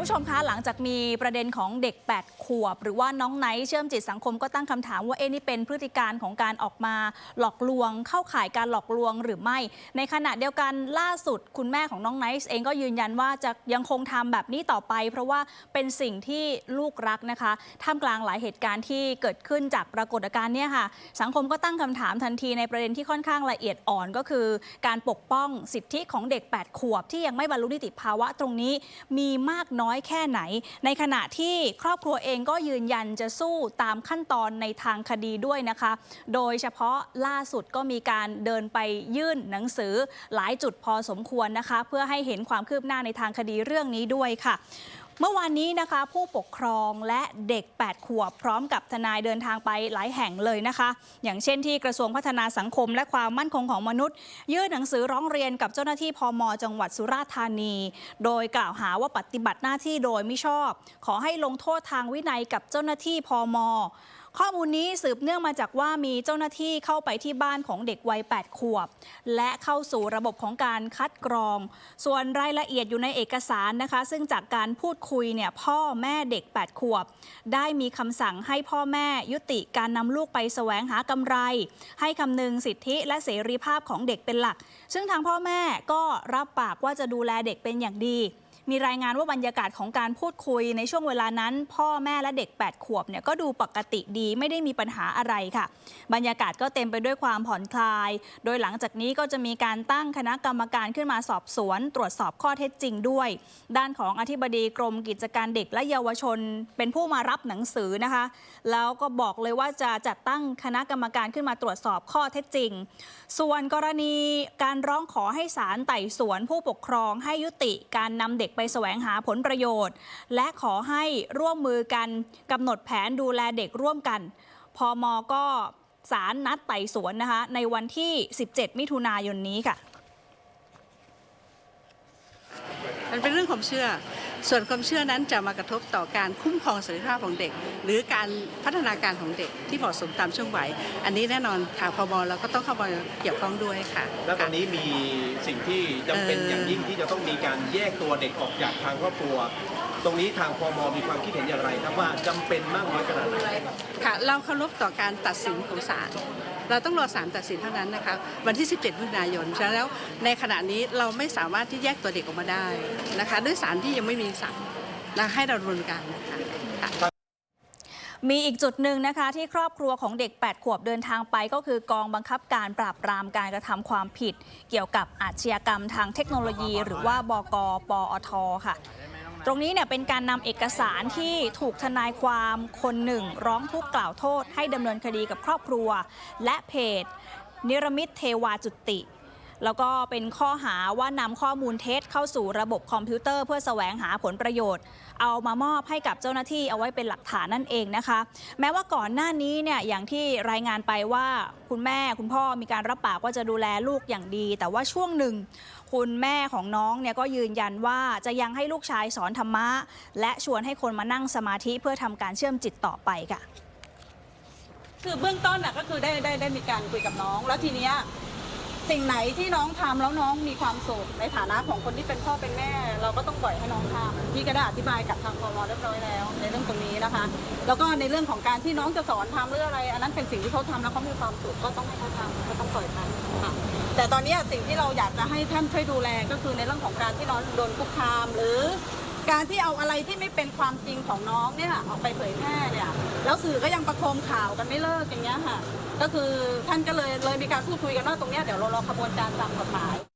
ผู้ชมคะหลังจากมีประเด็นของเด็ก 8 ขวบ หรือว่าน้องไนท์เชื่อมจิตสังคมก็ตั้งคำถามว่าเอ๊นี่เป็นพฤติการของการออกมาหลอกลวง เข้าข่ายการหลอกลวงหรือไม่ ในขณะเดียวกันล่าสุดคุณแม่ของน้องไนท์เองก็ยืนยันว่าจะยังคงทำแบบนี้ต่อไป เพราะว่าเป็นสิ่งที่ลูกรักนะคะท่ามกลางหลายเหตุการณ์ที่เกิดขึ้นจากปรากฏการณ์เนี่ยค่ะ สังคมก็ตั้งคำถามทันทีในประเด็นที่ค่อนข้างละเอียดอ่อนก็คือ การปกป้องสิทธิของเด็ก 8 ขวบที่ยังไม่บรรลุนิติภาวะตรงนี้มีมากน้อยอยแค่ไหน ในขณะที่ครอบครัวเองก็ยืนยันจะสู้ตามขั้นตอนในทางคดีด้วยนะคะ โดยเฉพาะล่าสุดก็มีการเดินไปยื่นหนังสือหลายจุดพอสมควรนะคะ เพื่อให้เห็นความคืบหน้าในทางคดีเรื่องนี้ด้วยค่ะ เมื่อวานนี้นะคะผู้ปกครองและเด็ก 8 ขวบพร้อมกับทนายเดินทางไปหลายแห่งเลยนะคะ อย่างเช่นที่กระทรวงพัฒนาสังคมและความมั่นคงของมนุษย์ ยื่นหนังสือร้องเรียนกับเจ้าหน้าที่พมจังหวัดสุราษฎร์ธานี โดยกล่าวหาว่าปฏิบัติหน้าที่โดยไม่ชอบ ขอให้ลงโทษทางวินัยกับเจ้าหน้าที่พม ข้อมูลนี้สืบเนื่องมาจากว่ามีเจ้าหน้าที่เข้าไปที่บ้านของเด็กวัย 8 ขวบ และเข้าสู่ระบบของการคัดกรอง ส่วนรายละเอียดอยู่ในเอกสารนะคะ ซึ่งจากการพูดคุยเนี่ยพ่อแม่เด็ก 8 ขวบ ได้มีคำสั่งให้พ่อแม่ยุติการนำลูกไปแสวงหากำไร ให้คำนึงสิทธิและเสรีภาพของเด็กเป็นหลัก ซึ่งทางพ่อแม่ก็รับปากว่าจะดูแลเด็กเป็นอย่างดี มีรายงานว่าบรรยากาศของการพูดคุยในช่วงเวลานั้น พ่อแม่และเด็ก 8 ขวบเนี่ยก็ดูปกติดีไม่ได้มีปัญหาอะไรค่ะ บรรยากาศก็เต็มไปด้วยความผ่อนคลาย โดยหลังจากนี้ก็จะมีการตั้งคณะกรรมการขึ้นมาสอบสวน ตรวจสอบข้อเท็จจริงด้วย ด้านของอธิบดีกรมกิจการเด็กและเยาวชน เป็นผู้มารับหนังสือนะคะ แล้วก็บอกเลยว่าจะจัดตั้งคณะกรรมการขึ้นมาตรวจสอบข้อเท็จจริง ส่วนกรณีการร้องขอให้ศาลไต่สวนผู้ปกครองให้ยุติการนำเด็กไปแสวงหาผลประโยชน์ และขอให้ร่วมมือกันกำหนดแผนดูแลเด็กร่วมกันพอมก็สารนัดไต่สวนนะคะในวันที่ 17 มิถุนายนนี้ค่ะ มันเป็นเรื่องความเชื่อ ส่วนความเชื่อนั้นจะมากระทบต่อการคุ้มครองเสรีภาพของเด็ก หรือการพัฒนาการของเด็กที่เหมาะสมตามช่วงวัยอันนี้แน่นอนทางพมเราก็ต้องเข้ามาเกี่ยวข้องด้วยค่ะ แล้วตอนนี้มีสิ่งที่จำเป็นเอ่อออย่างยิ่งที่จะต้องมีการแยกตัวเด็กออกจากทางครอบครัวตรงนี้ทางพมมีความคิดเห็นอย่างไรครับว่าจำเป็นมากน้อยขนาดไหนค่ะเราเคารพต่อการตัดสินของศาล เราต้องรอศาลตัดสินเท่านั้นนะคะวันที่ 17มิถุนายนฉะนั้นแล้วในขณะนี้เราไม่สามารถที่แยกตัวเด็กออกมาได้นะคะ ด้วยศาลที่ยังไม่มีสั่งนะให้เราดำเนินการนะคะมีอีกจุดหนึ่งนะคะที่ครอบครัวของเด็ก 8 ขวบเดินทางไปก็คือกองบังคับการปราบปรามการกระทำความผิด เกี่ยวกับอาชญากรรมทางเทคโนโลยี หรือว่าบกปอทค่ะ ตรงนี้เนี่ยเป็นการนำเอกสารที่ถูกทนายความคนหนึ่ง ร้องทุกข์กล่าวโทษ ให้ดำเนินคดีกับครอบครัว และเพจ นิรมิตเทวาจุติ แล้วก็เป็นข้อหาว่านำข้อมูลเท็จเข้าสู่ระบบคอมพิวเตอร์ เพื่อแสวงหาผลประโยชน์ เอามามอบให้กับเจ้าหน้าที่เอาไว้เป็นหลักฐานนั่นเองนะคะ แม้ว่าก่อนหน้านี้เนี่ยอย่างที่รายงานไปว่าคุณแม่คุณพ่อมีการรับปากว่าจะดูแลลูกอย่างดี แต่ว่าช่วงหนึ่งคุณแม่ของน้องเนี่ยก็ยืนยันว่าจะยังให้ลูกชายสอนธรรมะ และชวนให้คนมานั่งสมาธิเพื่อทำการเชื่อมจิตต่อไปค่ะ คือเบื้องต้นน่ะก็คือได้ได้ได้มีการคุยกับน้อง แล้วทีเนี้ย สิ่งไหนที่น้องทำแล้วน้องมีความสุขในฐานะของคนที่เป็นพ่อเป็นแม่ เราก็ต้องปล่อยให้น้องทำพี่ก็ได้อธิบายกับทางพมเรียบร้อยแล้ว ในเรื่องตรงนี้นะคะ แล้วก็ในเรื่องของการที่น้องจะสอนทำหรืออะไร อันนั้นเป็นสิ่งที่เขาทำแล้วเขามีความสุขก็ต้องให้เขาทำก็ต้องปล่อยเขาค่ะแต่ตอนนี้สิ่งที่เราอยากจะให้ท่านช่วยดูแลก็คือในเรื่องของการที่น้องโดนคุกคามหรือการที่เอาอะไรที่ไม่เป็นความจริงของน้องเนี่ยออกไปเผยแพร่เนี่ย แล้วสื่อก็ยังประโคมข่าวกันไม่เลิกอย่างเงี้ยค่ะก็คือท่านก็เลยเลยมีการพูดคุยกันว่าตรงเนี้ยเดี๋ยวเรารอขบวนการตามกฎหมาย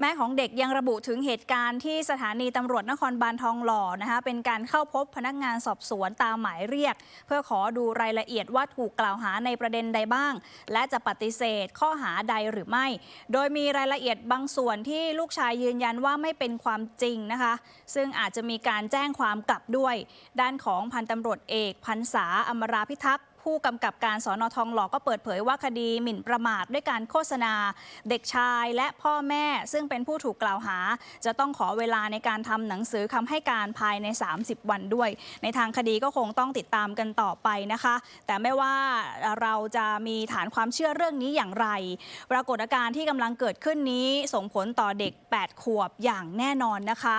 แม่ของเด็กยังระบุถึงเหตุการณ์ที่สถานีตำรวจนครบาลทองหล่อนะคะเป็นการเข้าพบพนักงานสอบสวนตามหมายเรียก เพื่อขอดูรายละเอียดว่าถูกกล่าวหาในประเด็นใดบ้าง และจะปฏิเสธข้อหาใดหรือไม่ โดยมีรายละเอียดบางส่วนที่ลูกชายยืนยันว่าไม่เป็นความจริงนะคะ ซึ่งอาจจะมีการแจ้งความกลับด้วย ด้านของพันตำรวจเอกพันษาอมราพิทักษ์ ผู้กำกับการสอนอทองหล่อก็เปิดเผยว่าคดีหมิ่นประมาทด้วยการโฆษณา เด็กชายและพ่อแม่ ซึ่งเป็นผู้ถูกกล่าวหา จะต้องขอเวลาในการทำหนังสือคำให้การภายใน 30 วันด้วย ในทางคดีก็คงต้องติดตามกันต่อไปนะคะ แต่ไม่ว่าเราจะมีฐานความเชื่อเรื่องนี้อย่างไร ปรากฏการณ์ที่กำลังเกิดขึ้นนี้ส่งผลต่อเด็ก 8 ขวบอย่างแน่นอนนะคะ